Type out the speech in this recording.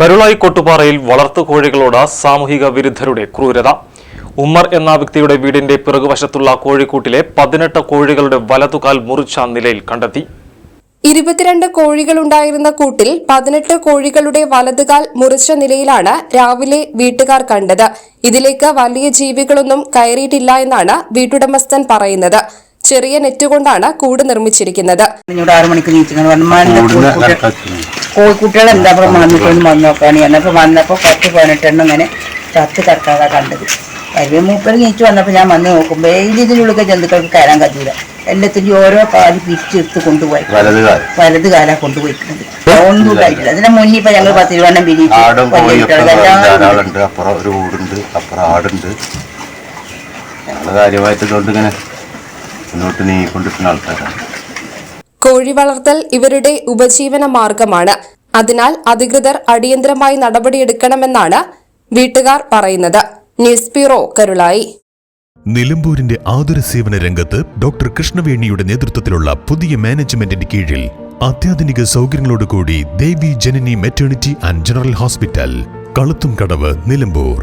കരുളായി കൊട്ടുപാറയിൽ വളർത്തു കോഴികളോട് സാമൂഹിക വിരുദ്ധരുടെ ക്രൂരത. ഉമ്മർ എന്ന വ്യക്തിയുടെ വീടിന്റെ പിറകുവശത്തുള്ള കോഴിക്കൂട്ടിലെ പതിനെട്ട് കോഴികളുടെ വലതുകാൽ മുറിച്ച നിലയിൽ കണ്ടെത്തി. ഇരുപത്തിരണ്ട് കോഴികളുണ്ടായിരുന്ന കൂട്ടിൽ പതിനെട്ട് കോഴികളുടെ വലതുകാൽ മുറിച്ച നിലയിലാണ് രാവിലെ വീട്ടുകാർ കണ്ടത്. ഇതിലേക്ക് വലിയ ജീവികളൊന്നും കയറിയിട്ടില്ല എന്നാണ് വീട്ടുടമസ്ഥൻ പറയുന്നത്. ചെറിയ നെറ്റുകൊണ്ടാണ് കൂട് നിർമ്മിച്ചിരിക്കുന്നത്. കോഴിക്കുട്ടികൾ എന്താ പറയുക വന്നിട്ടൊന്ന് വന്ന് നോക്കാണ് എന്നപ്പോൾ വന്നപ്പോൾ പത്ത് പതിനെട്ടെണ്ണം ഇങ്ങനെ ചത്ത് കറക്കാതെ കണ്ടത്. അതിൽ മൂപ്പര് നീച്ച് വന്നപ്പോൾ ഞാൻ വന്ന് നോക്കുമ്പോൾ ഇതിനുള്ളിൽ ജന്തുക്കൾക്ക് കയറാൻ കഴിയൂല. എല്ലാത്തിന്റെ ഓരോ കാൽ പിരിച്ചെടുത്ത് കൊണ്ടുപോയി. വലത് കാലാ. കൊണ്ടുപോയിക്കുന്നത് ഒന്നും ഉണ്ടായിട്ടില്ല. അതിന്റെ മുന്നിൽ ഇപ്പൊ ഞങ്ങൾ പത്ത് രൂപണ്ണം അപ്പുറം ഒരു അപ്പുറം ആടുണ്ട്. ഞങ്ങൾ കാര്യമായിട്ട് ഇങ്ങനെ മുന്നോട്ട് നീങ്ങിക്കൊണ്ടിരിക്കുന്ന ആൾക്കാരാണ്. കോഴി വളർത്തൽ ഇവരുടെ ഉപജീവന മാർഗമാണ്. അതിനാൽ അധികൃതർ അടിയന്തരമായി നടപടിയെടുക്കണമെന്നാണ് വീട്ടുകാർ പറയുന്നത്. News bureau Karulai. നിലമ്പൂരിന്റെ ആതുര സേവന രംഗത്ത് ഡോക്ടർ കൃഷ്ണവേണിയുടെ നേതൃത്വത്തിലുള്ള പുതിയ മാനേജ്മെന്റിന്റെ കീഴിൽ അത്യാധുനിക സൗകര്യങ്ങളോടുകൂടി Devi Janani maternity and general hospital കളുത്തും Kadavu Nilambur.